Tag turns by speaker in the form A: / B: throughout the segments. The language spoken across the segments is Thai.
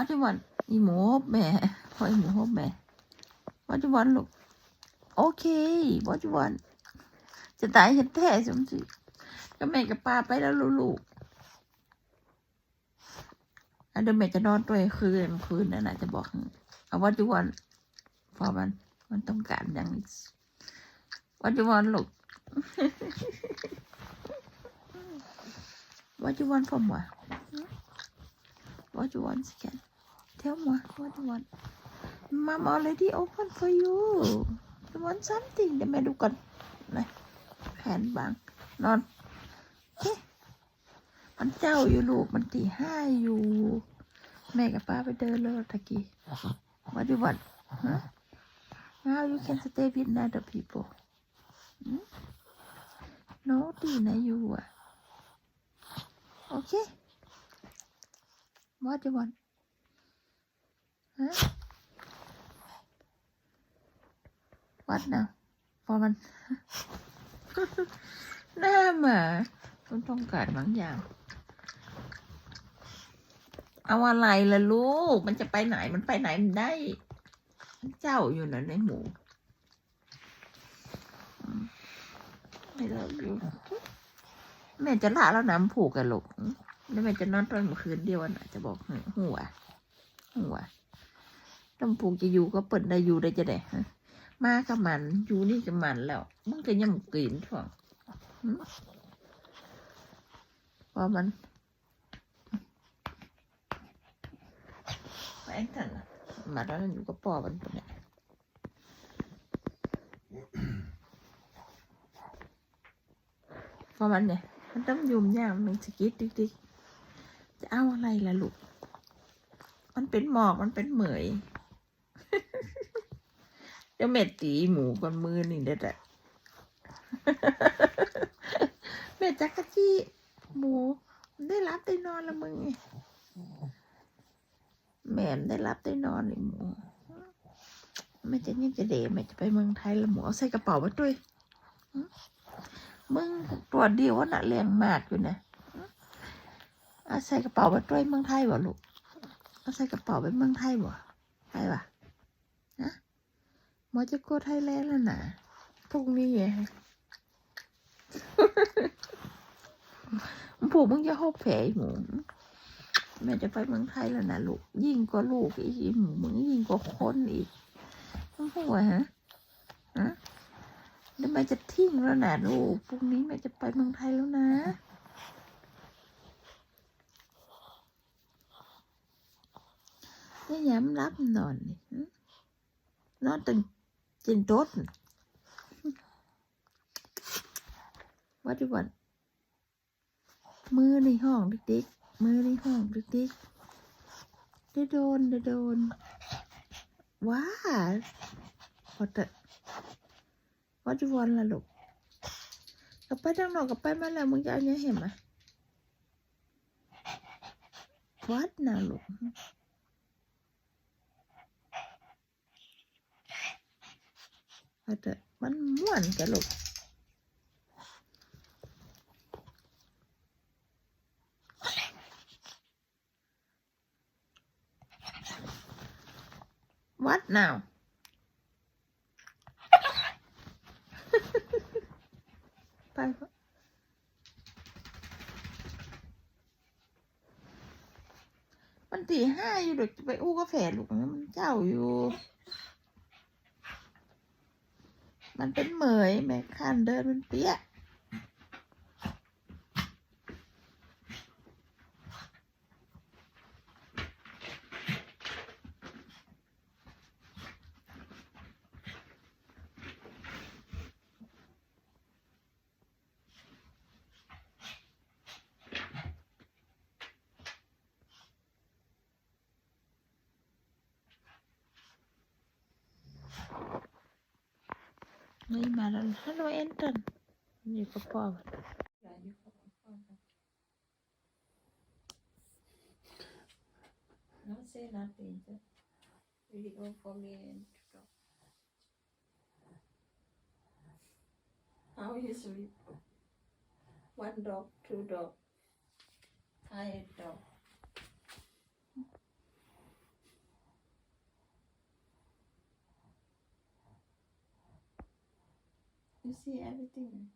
A: what you want อีหมูฮบแม่พออีหมูฮบแม่ what you want ลูกโอเค what you want จะตายเห็นแท้สมศรีก็แม่กับป้าไปแล้วลูกอันเดิร์แม่จะนอนตัวคืนคืนนั่นแหะจะบอกเอาวัาจุวันพอมัน มันต้องการอย่างวัาจุวันลูกวัาจุวันพอมวาวัาจุวันสิแก Tell me what you want Mom already open for you You want something เดี๋ยวแม่ดูก่อนนะแผนบางนอนเฮ้มันเจ้าอยู่ลูกมันตีห้าอยู่ แม่กับป้าไปเดินแล้วตะกี้ What do you want huh? Now you can stay with other people หืม No ดีนะอยู่อะโอเค What do you want ฮะ What now พอมันหน้าหมาต้องต้องการบางอย่าง เอาอะไรล่ะลูก มันจะไปไหนมันไปไหนมันได้ เจ้าอยู่นะในหมูไม่เลิกอยู่แม่จะละแล้วน้ำผูกกันลูกแล้วแม่จะนอนตอนเมื่อคืนเดียวน่ะ จะบอกหัวหัว น้ำผูกจะอยู่ก็เปิดได้อยู่ได้จะได้ฮะมากับมันอยู่นี่กับมันแล้ว มันก็ยังกลิ่นถ่วงหึพอมันแม่งทันนะมาแล้วอยู่กับปอมันตัวเนี้ยพอมันเนี่ยมันต้องยุ่มยากมันสกิดติ๊กๆจะเอาอะไรล่ะลูก มันเป็นหมอกมันเป็นเหมย เดี๋ยวเม็ดตีหมูก่อนมือนี่เด็ดอะเม็ดจักรจี้หมูได้รับได้นอนละมึงไงแม่ได้รับได้นอนนี่หมูแม่จะเนี่ยจะเดแม่จะไปเมืองไทยละหมูเอาใส่กระเป๋าไว้ด้วยมึงตัวเดียวว่าน่ะแรงมากอยู่นะเอาใส่กระเป๋าไปด้วยเมืองไทยบ่ลูกเอาใส่กระเป๋าไปเมืองไทยบ่ไปะฮะ มอจะโกไทยแลนด์แล้วนะพรุ่งนี้ไงผูกมึงจะหกแผลหมูแม่จะไปเมืองไทยแล้วนะลูก ยิ่งกว่าลูกอีกหมูมึงยิ่งกว่าคนอีกมึงหัวฮะฮะเดี๋ยวแม่จะทิ้งแล้วนะลูกพรุ่งนี้แม่จะไปเมืองไทยแล้วนะนี่ย้ำรับนอนนี่นอนตึง จินโต๊ดวัดดีวันมือในห้องดิ๊กๆมือในห้องดิ๊กๆได้โดนได้โดน ว้าพอเตะวัดจุวันละลูกกลับไปทางนอกกลับไปมาแล้วมึงจะเอาเนี่ยเห็นไหมวัดนะลูก ว่าแต่มันม่วนกันลูกวัด now ไปเถอะมันตีห้าอยู่เด็กจะไปอู้กาแฟลูกมันเจ้าอยู่ มันเป็นเหมยแม่คันเดินมันเปี้ย ngayon maral hello Anton hindi ko po no say nothing just don't for me and talk how you sleep one dog two dog. Tired dog. You see everything.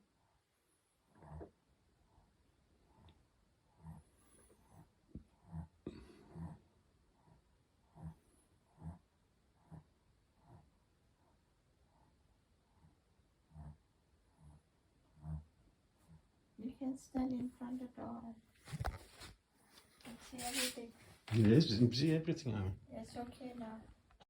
A: You can stand in front of the door and see everything.
B: Yes, we see everything. Amy.
A: It's okay now.